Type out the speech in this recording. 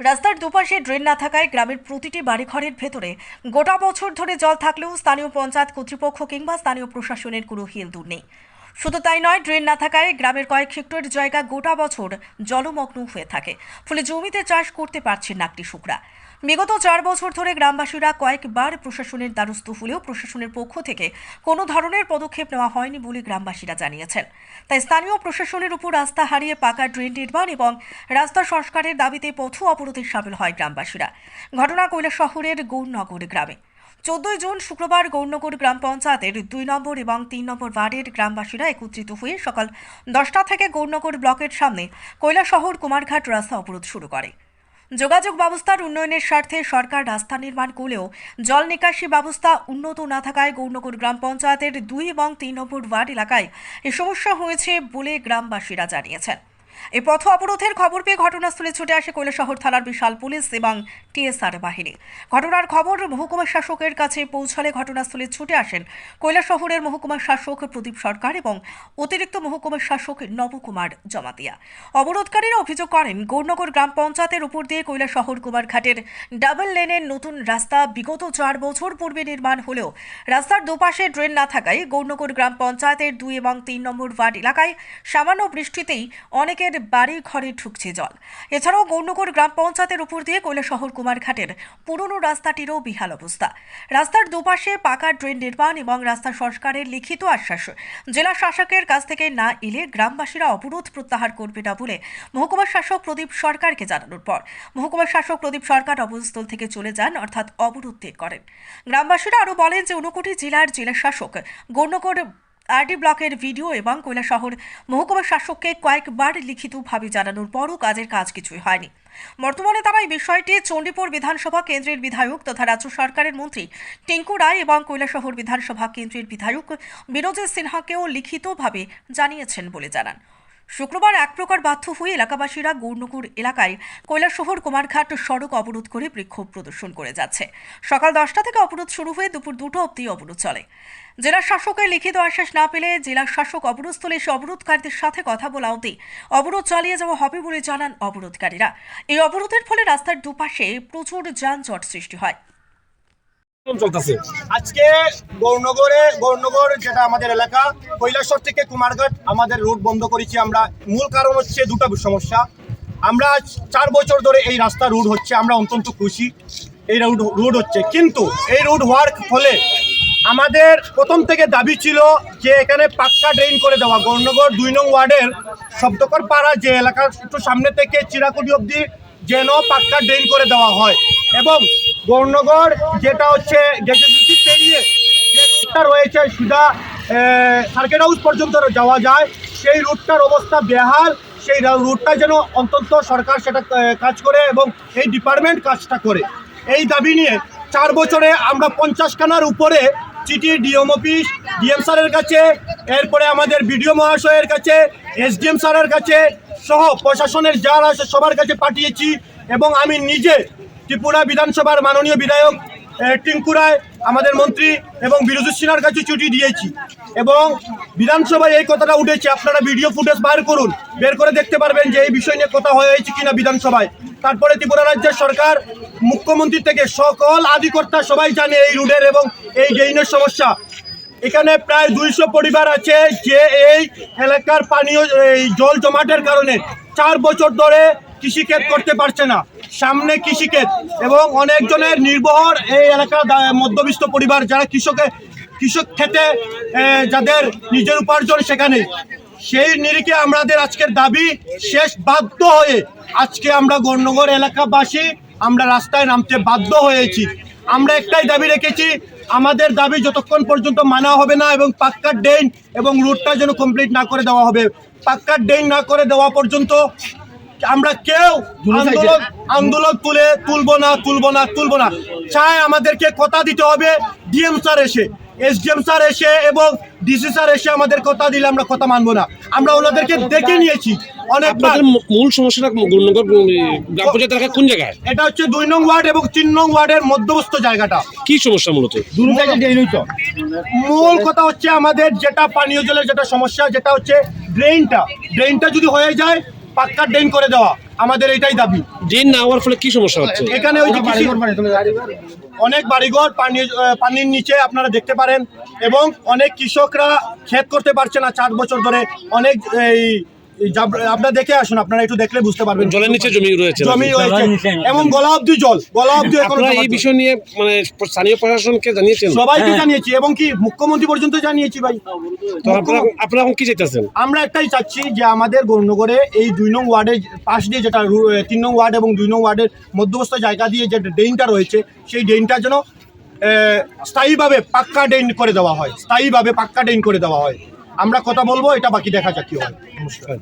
রাস্তার দুপাশে ড্রেন না থাকায় গ্রামের প্রতিটি বাড়িঘরের ভেতরে গোটা বছর ধরে জল থাকলেও স্থানীয় পঞ্চায়েত কর্তৃপক্ষ কিংবা স্থানীয় প্রশাসনের কোনো হিলদুর নেই। শুধু তাই নয়, ড্রেন না থাকায় গ্রামের কয়েক হেক্টর জায়গা গোটা বছর জলমগ্ন হয়ে থাকে। ফলে জমিতে চাষ করতে পারছেন না কৃষকরা বিগত চার বছর ধরে গ্রামবাসীরা কয়েকবার প্রশাসনের দ্বারস্থ হলেও প্রশাসনের পক্ষ থেকে কোনো ধরনের পদক্ষেপ নেওয়া হয়নি বলে গ্রামবাসীরা জানিয়েছেন। তাই স্থানীয় প্রশাসনের উপর রাস্তা হারিয়ে পাকা ড্রেন নির্মাণ এবং রাস্তা সংস্কারের দাবিতে পথ অবরোধে সামিল হয় গ্রামবাসীরা। ঘটনা কৈলা শহরের গৌরনগর গ্রামে। চোদ্দই জুন শুক্রবার গৌরনগর গ্রাম পঞ্চায়েতের দুই নম্বর এবং তিন নম্বর ওয়ার্ডের গ্রামবাসীরা একত্রিত হয়ে সকাল দশটা থেকে গৌরনগর ব্লকের সামনে কৈলাসহর কুমারঘাট রাস্তা অবরোধ শুরু করে। যোগাযোগ ব্যবস্থার উন্নয়নের স্বার্থে সরকার রাস্তা নির্মাণ করলেও জল নিকাশি ব্যবস্থা উন্নত না থাকায় গৌরনগর গ্রাম পঞ্চায়েতের দুই এবং তিন নম্বর ওয়ার্ড এলাকায় এ সমস্যা হয়েছে বলে গ্রামবাসীরা জানিয়েছেন। এই পথ অবরোধের খবর পেয়ে ঘটনাস্থলে ছুটে আসে কৈলাসহর থানার বিশাল পুলিশ এবং টিএসআর বাহিনী। ঘটনার খবর মহকুমা শাসকের কাছে পৌঁছালে ঘটনাস্থলে ছুটে আসেন কৈলাসহরের মহকুমা শাসক প্রদীপ সরকার এবং অতিরিক্ত মহকুমা শাসক নবকুমার জমাতিয়া। অবরোধকারীরা অভিযোগ করেন, গৌরনগর গ্রাম পঞ্চায়েতের উপর দিয়ে কৈলাসহর কুমারঘাটের ডাবল লেনের নতুন রাস্তা বিগত চার বছর পূর্বে নির্মাণ হলেও রাস্তার দুপাশে ড্রেন না থাকায় গৌরনগর গ্রাম পঞ্চায়েতের দুই এবং তিন নম্বর ওয়ার্ড এলাকায় সামান্য বৃষ্টিতেই অনেকের বাড়ি ঘরে ঢুকছে জল। এছাড়াও গৌরনগর গ্রাম পঞ্চায়েতের উপর দিয়ে কৈলাসহর কুমারঘাটের পুরনো রাস্তাটিরও বিহাল অবস্থা। রাস্তার দুপাশে পাকা ড্রেন নির্মাণ এবং রাস্তা সংস্কারের লিখিত আশ্বাস। জেলা শাসকের কাছ থেকে না এলে গ্রামবাসীরা অবরোধ প্রত্যাহার করবে না বলে মহকুমা শাসক প্রদীপ সরকারকে জানানোর পর মহকুমা শাসক প্রদীপ সরকার অবস্থল থেকে চলে যান, অর্থাৎ অবরোধ করেন। গ্রামবাসীরা আরও বলেন যে ঊনকোটি জেলার জেলা শাসক গৌরনগর আরডি ব্লকের ভিডিও এবং কৈলাসহর মহকুমা শাসককে কয়েকবার লিখিতভাবে জানানোর পরও কাজের কাজ কিছুই হয়নি। বর্তমানে তারা এই বিষয়টি চণ্ডীপুর বিধানসভা কেন্দ্রের বিধায়ক তথা রাজ্য সরকারের মন্ত্রী টিঙ্কু রায় এবং কৈলাসহর বিধানসভা কেন্দ্রের বিধায়ক বিনোজিৎ সিনহাকেও লিখিতভাবে জানিয়েছেন বলে জানান। শুক্রবার এক প্রকার বাধ্য হয়ে এলাকাবাসীরা গৌরনগর এলাকায় কৈলাসহর কুমারঘাট সড়ক অবরোধ করে বিক্ষোভ প্রদর্শন করে যাচ্ছে। সকাল দশটা থেকে অবরোধ শুরু হয়ে দুপুর দুটো অবধি অবরোধ চলে। জেলা শাসকের লিখিত আশ্বাস না পেলে জেলা শাসক অবরোধস্থলে এসে অবরোধকারীদের সাথে কথা বলা অবধি অবরোধ চালিয়ে যাওয়া হবে বলে জানান অবরোধকারীরা। এই অবরোধের ফলে রাস্তার দুপাশে প্রচুর যানজট সৃষ্টি হয়। আজকে গৌরনগরে, গৌরনগর যেটা আমাদের এলাকা, কৈলাসর থেকে কুমারঘাট আমাদের রুট বন্ধ করেছি আমরা। মূল কারণ হচ্ছে দুটো সমস্যা। আমরা চার বছর ধরে এই রাস্তা রুট হচ্ছে, আমরা অত্যন্ত খুশি এই রুট রুট হচ্ছে। কিন্তু এই রুট হওয়ার ফলে আমাদের প্রথম থেকে দাবি ছিল যে এখানে পাক্কা ড্রেন করে দেওয়া। গৌরনগর দুই নং ওয়ার্ডের শব্দকর পাড়া যে এলাকার একটু সামনে থেকে চিরাকুটি অবধি যেন পাক্কা ড্রেন করে দেওয়া হয়। এবং গৌরনগর, যেটা হচ্ছে রুটটা রয়েছে সুদা সার্কেট হাউস পর্যন্ত যাওয়া যায়। সেই রুটটার অবস্থা বেহাল। সেই রুটটা যেন অন্তত সরকার সেটা কাজ করে এবং এই ডিপার্টমেন্ট কাজটা করে। এই দাবি নিয়ে চার বছরে আমরা পঞ্চাশ খানার উপরে চিঠি, ডিএম অফিস, ডিএম স্যারের কাছে, এরপরে আমাদের বিডিও মহাশয়ের কাছে, এসডিএম স্যারের কাছে সহ প্রশাসনের যারা আছে সবার কাছে পাঠিয়েছি এবং আমি নিজে ত্রিপুরা বিধানসভার মাননীয় বিধায়ক আহ, টিঙ্কু রায় আমাদের মন্ত্রী এবং বিরোধী সিনহার কাছে চিঠি দিয়েছি। এবং বিধানসভায় এই কথাটা উঠেছে আপনারা ভিডিও ফুটেজ বার করুন বের করে দেখতে পারবেন যে এই বিষয় নিয়ে কথা হয়েছে কিনা বিধানসভায়। তারপরে ত্রিপুরা রাজ্যের সরকার মুখ্যমন্ত্রী থেকে সকল আধিকর্তা সবাই জানে এই রুডের এবং এই ড্রেইনের সমস্যা। এখানে প্রায় দুইশো পরিবার আছে যে এই এলাকার পানীয় এই জল জমাটের কারণে চার বছর ধরে কৃষিক্ষেত করতে পারছে না। সামনে কৃষিক্ষেত এবং অনেকজনের নির্ভর এই এলাকার মধ্যবিত্ত পরিবার যারা কৃষকে, কৃষক খেতে যাদের নিজের উপার্জন সেখানে। সেই নিরিখে আমাদের আজকের দাবি, শেষ বাধ্য হয়ে আজকে আমরা গৌরনগর এলাকাবাসী আমরা রাস্তায় নামতে বাধ্য হয়েছি। আমরা একটাই দাবি রেখেছি, আমাদের দাবি যতক্ষণ পর্যন্ত মানা হবে না এবং পাক্কার ড্রেন এবং রুটটা যেন কমপ্লিট না করে দেওয়া হবে। পাক্কার ড্রেন না করে দেওয়া পর্যন্ত আমরা কেউ আন্দোলন আন্দোলন তুলে তুলবো না তুলবো না তুলবো না। চাই আমাদেরকে কথা দিতে হবে। ডিএম স্যার এসে এসডিএম স্যার এসে এবং ডিসি স্যার এসে আমাদের কথা দিলে আমরা কথা মানবো না। আমরা ওনাদেরকে দেখে নিয়েছি অনেকবার। মূল সমস্যাটা গুরুনগর গ্রাম পঞ্চায়েত এলাকা কোন জায়গায়? এটা হচ্ছে দুই নং ওয়ার্ড এবং তিন নং ওয়ার্ডের মধ্যবস্থ জায়গাটা। কি সমস্যা মূলত? মূল কথা হচ্ছে আমাদের যেটা পানীয় জলের যেটা সমস্যা যেটা হচ্ছে ড্রেনটা ড্রেনটা যদি হয়ে যায় পাক্কা ড্রেন করে দেওয়া। আমাদের এটাই দাবি। ড্রেন না হওয়ার ফলে কি সমস্যা হচ্ছে? এখানে ওই যে অনেক বাড়িঘর পানি পানির নিচে আপনারা দেখতে পারেন। এবং অনেক কৃষকরা ক্ষেত করতে পারছে না চার বছর ধরে। অনেক এই আপনারা দেখে আসুন আপনারা একটু দেখলে বুঝতে পারবেন জলের নিচে জমি রয়েছে জমি রয়েছে। এবং গলা অব্দি জল গলা অব্দি আপনারা এই বিষয় নিয়ে মানে স্থানীয় প্রশাসনকে জানিয়েছেন? সবাইকে জানিয়েছি এবং কি মুখ্যমন্ত্রী পর্যন্ত জানিয়েছি ভাই। তো আপনারা আপনারা এখন কি চাইতেছেন? আমরা একটাই চাচ্ছি যে আমাদের গৌরনগরে এই দুই নং ওয়ার্ডের পাশ দিয়ে যেটা তিন নং ওয়ার্ড এবং দুই নং ওয়ার্ডের মধ্যবস্থ জায়গা দিয়ে যে ড্রেনটা রয়েছে সেই ড্রেনটা যেন স্থায়ীভাবে পাক্কা ড্রেন করে দেওয়া হয়। স্থায়ীভাবে পাক্কা ড্রেন করে দেওয়া হয়। আমরা কথা বলব এটা বাকি দেখা যাক কি হয়। নমস্কার।